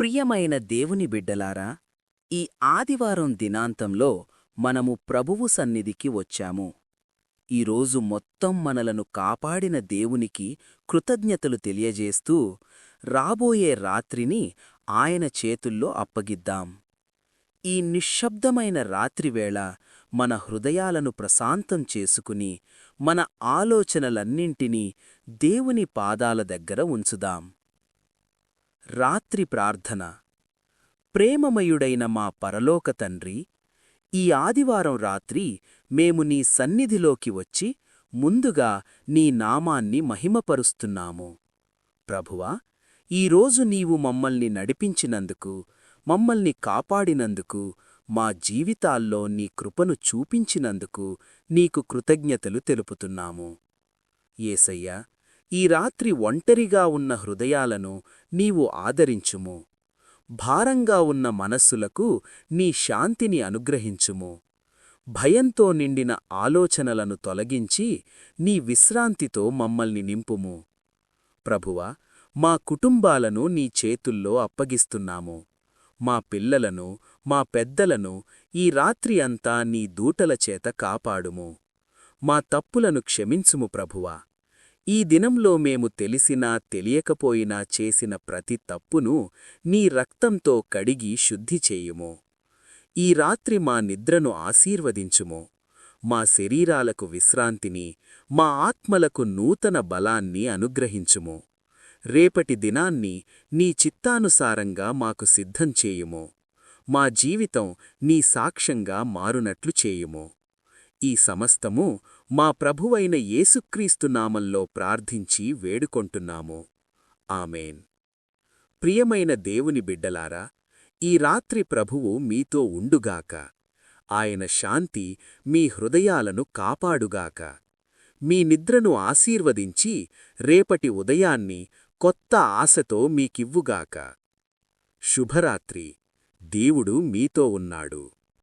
ప్రియమైన దేవుని బిడ్డలారా ఈ ఆదివారం దినాంతంలో మనము ప్రభువు సన్నిధికి వచ్చాము. ఈరోజు మొత్తం మనలను కాపాడిన దేవునికి కృతజ్ఞతలు తెలియజేస్తూ రాబోయే రాత్రిని ఆయన చేతుల్లో అప్పగిద్దాం. ఈ నిశ్శబ్దమైన రాత్రివేళ మన హృదయాలను ప్రశాంతం చేసుకుని మన ఆలోచనలన్నింటినీ దేవుని పాదాల దగ్గర ఉంచుదాం. రాత్రి ప్రార్థన. ప్రేమమయుడైన మా పరలోక తండ్రి ఈ ఆదివారం రాత్రి మేము నీ సన్నిధిలోకి వచ్చి ముందుగా నీ నామాన్ని మహిమపరుస్తున్నాము. ప్రభువా ఈరోజు నీవు మమ్మల్ని నడిపించినందుకు మమ్మల్ని కాపాడినందుకు మా జీవితాల్లో నీ కృపను చూపించినందుకు నీకు కృతజ్ఞతలు తెలుపుతున్నాము. ఏసయ్యా ఈ రాత్రి ఒంటరిగా ఉన్న హృదయాలను నీవు ఆదరించుము. భారంగా ఉన్న మనస్సులకు నీ శాంతిని అనుగ్రహించుము. భయంతో నిండిన ఆలోచనలను తొలగించి నీ విశ్రాంతితో మమ్మల్ని నింపుము. ప్రభువా మా కుటుంబాలను నీ చేతుల్లో అప్పగిస్తున్నాము. మా పిల్లలను మా పెద్దలను ఈ రాత్రి అంతా నీ దూటల చేత కాపాడుము. మా తప్పులను క్షమించుము ప్రభువా. ఈ దినంలో మేము తెలిసినా తెలియకపోయినా చేసిన ప్రతి తప్పును నీ రక్తంతో కడిగి శుద్ధి చేయుము. ఈ రాత్రి మా నిద్రను ఆశీర్వదించుము. మా శరీరాలకు విశ్రాంతిని మా ఆత్మలకు నూతన బలాన్ని అనుగ్రహించుము. రేపటి దినాన్ని నీ చిత్తానుసారంగా మాకు సిద్ధం చేయుము. మా జీవితం నీ సాక్ష్యంగా మారునట్లు చేయుము. ఈ సమస్తము మా ప్రభువైన యేసుక్రీస్తు నామంలో ప్రార్థించి వేడుకొంటున్నాము. ఆమెన్. ప్రియమైన దేవుని బిడ్డలారా ఈ రాత్రి ప్రభువు మీతో ఉండుగాక. ఆయన శాంతి మీ హృదయాలను కాపాడుగాక. మీ నిద్రను ఆశీర్వదించి రేపటి ఉదయాన్ని కొత్త ఆశతో మీకివ్వుగాక. శుభరాత్రి. దేవుడు మీతో ఉన్నాడు.